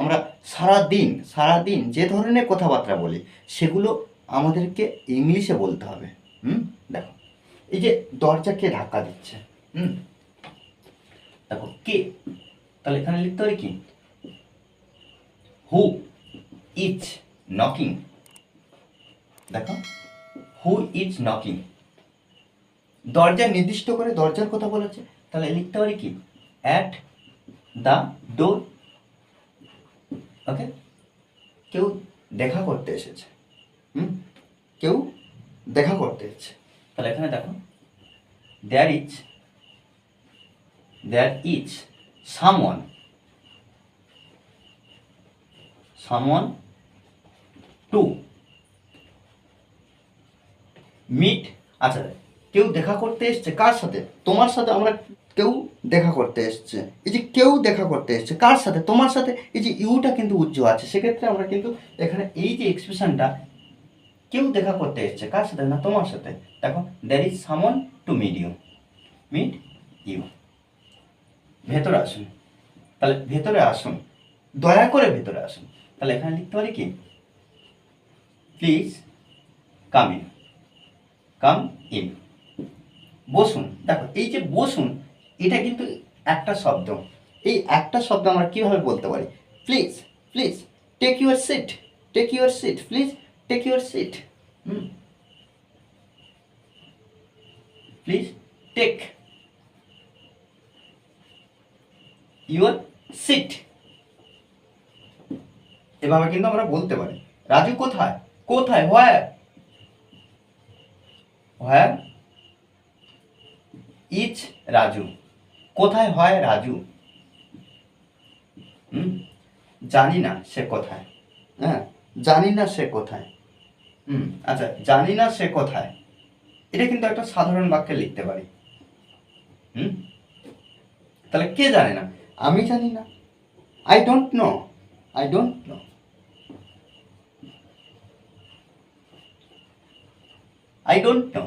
আমরা সারা দিন সারা দিন যে ধরনের কথাবার্তা বলি, সেগুলো আমাদেরকে ইংলিশে বলতে হবে। হুম? দেখো, এই যে দরজাকে ধাক্কা দিচ্ছে, হুম? দেখো, কে? তাহলে এখানে লিখতে হবে কি? হু ইজ নকিং দেখো হু ইজ নকিং দরজা নির্দিষ্ট করে দরজার কথা বলেছে, তাহলে লিখতে পারি কি? At the door okay? কেউ দেখা করতে এসেছে। হুম? কেউ দেখা করতে এসেছে। তাহলে এখানে দেখো there is there is someone someone to meet আচ্ছা কেউ দেখা করতে এসছে কার সাথে? তোমার সাথে আমরা কেউ দেখা করতে এসছে। এই যে কেউ দেখা করতে এসছে, কার সাথে? তোমার সাথে? এই যে ইউটা কিন্তু উজ্জ্ব আছে। সেক্ষেত্রে আমরা কিন্তু এখানে এই যে এক্সপ্রেশনটা কেউ দেখা করতে এসছে, কার সাথে? না, তোমার সাথে। দেখো there is someone to you meet you ভেতরে আসুন। তাহলে ভেতরে আসুন। দয়া করে ভেতরে আসুন। তাহলে এখানে লিখতে পারি কি? Please come in come in বসুন। দেখো, এই যে বসুন এটা কিন্তু একটা শব্দ। এই একটা শব্দ আমরা কীভাবে বলতে পারি? Please please take your seat take your seat please take your seat please take your seat এভাবে কিন্তু আমরা বলতে পারি। রাজু, কোথায়? কোথায়? হয় হয় ইচ রাজু কোথায় হয় রাজু? হুম? জানি না সে কোথায়। হ্যাঁ জানি না সে কোথায়। হুম আচ্ছা জানি না সে কোথায়। এটা কিন্তু একটা সাধারণ বাক্যে লিখতে পারি। হুম? তাহলে কে জানে না? আমি জানি না। I don't know I don't know I don't know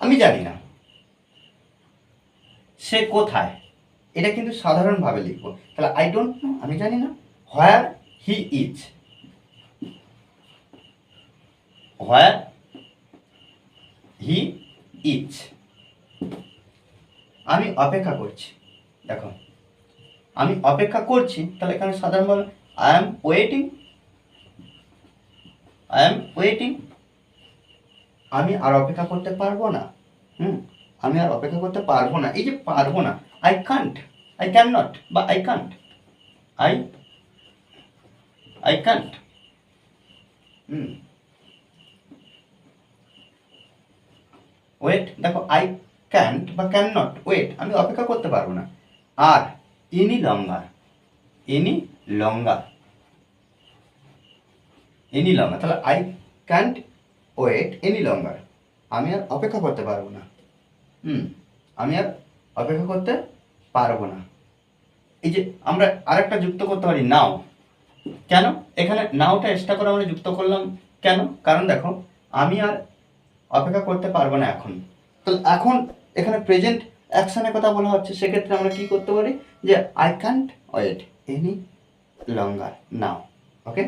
আমি জানি না। সে কোথায়? এটা কিন্তু সাধারণভাবে লিখব। তাহলে আই ডোন্ট নো আমি জানি না। Where he is where he is আমি অপেক্ষা করছি। দেখো, আমি অপেক্ষা করছি, তাহলে এখানে সাধারণভাবে I am waiting I am waiting আমি আর অপেক্ষা করতে পারব না। হুম? আমি আর অপেক্ষা করতে পারব না। এই যে পারব না I can't I can not বা I can't I I can't wait দেখো আই ক্যান্ট বা ক্যান নট ওয়েট আমি অপেক্ষা করতে পারব না। আর any longer any longer any longer তাহলে I can't wait any longer আমি আর অপেক্ষা করতে পারব না। হুম, আমি আর অপেক্ষা করতে পারব না। এই যে আমরা আরেকটা যুক্ত করতে পারি নাও। কেন? এখানে নাওটা এক্সট্রা করে আমরা যুক্ত করলাম কেন? কারণ দেখো, আমি আর অপেক্ষা করতে পারব না এখন। তো এখন এখানে প্রেজেন্ট অ্যাকশনের কথা বলা হচ্ছে, সেক্ষেত্রে আমরা কি করতে পারি? যে I can't wait any longer now okay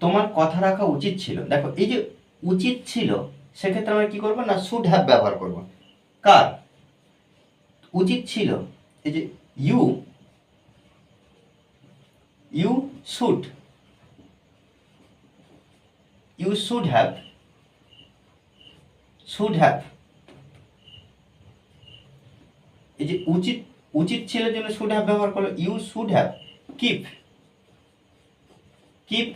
তোমার কথা রাখা উচিত ছিল। দেখো, এই যে উচিত ছিল সেক্ষেত্রে আমরা কি করব? না শুড হ্যাভ ব্যবহার করব। কার? উচিত ছিল, এই যে you you should you should have should have এই যে উচিত উচিত ছিল জন্য শুড হ্যাভ ব্যবহার করল you should have keep keep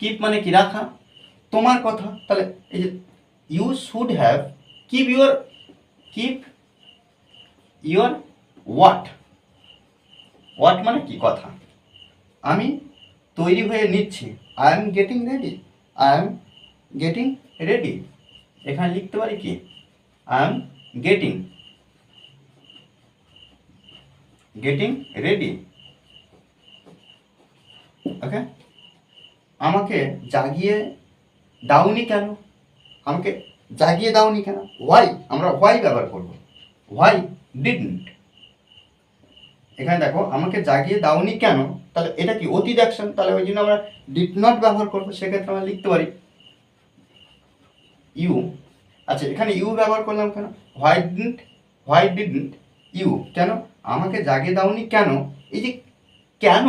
keep মানে কি? রাখা। তোমার কথা, তাহলে এই যে you should have keep your keep your what what মানে কি? কথা। আমি তৈরি হয়ে নিচ্ছি। I am getting ready I am getting ready এখানে লিখতে পারি কি? I am getting getting ready okay আমাকে জাগিয়ে দাওনি কেন? আমাকে জাগিয়ে দাওনি কেন? হোয়াই আমরা হোয়াই ব্যবহার করব। হোয়াই ডিডন্ট এখানে দেখো, আমাকে জাগিয়ে দাওনি কেন? তাহলে এটা কি অতীত অ্যাকশন তাহলে ওই জন্য আমরা ডিড নট ব্যবহার করব, সেক্ষেত্রে আমরা লিখতে পারি ইউ আচ্ছা এখানে ইউ ব্যবহার করলাম কেন? Why didn't why didn't you কেন? আমাকে জাগিয়ে দাওনি কেন? এই যে কেন?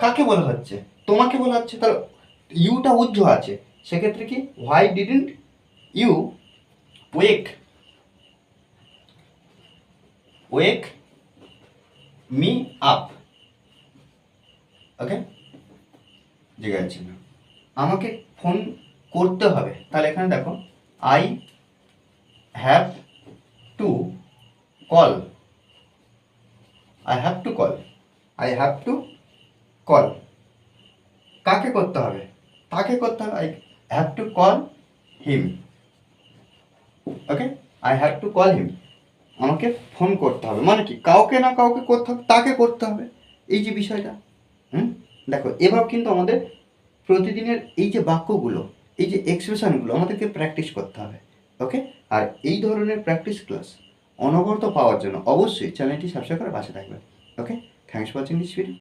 কাকে বলা হচ্ছে? তোমাকে বলা হচ্ছে, তাহলে ইউটা উজ্জ্ব আছে। সেক্ষেত্রে কি? Why didn't you wake wake me up okay যাচ্ছি না। আমাকে ফোন করতে হবে। তাহলে এখানে দেখো I have to call I have to call I have to call কাকে করতে হবে? তাকে করতে হবে? Have to call him okay I have to call him আমাকে ফোন করতে হবে। মানে কি? কাউকে না কাউকে করতে হবে, তাকে করতে হবে। এই যে বিষয়টা, হুম? দেখো, এবার কিন্তু আমাদের প্রতিদিনের এই যে বাক্যগুলো, এই যে এক্সপ্রেশনগুলো আমাদেরকে প্র্যাকটিস করতে হবে। ওকে আর এই ধরনের প্র্যাকটিস ক্লাস অনবরত পাওয়ার জন্য অবশ্যই চ্যানেলটি সাবস্ক্রাইব করে পাশে থাকবে okay thanks for watching this video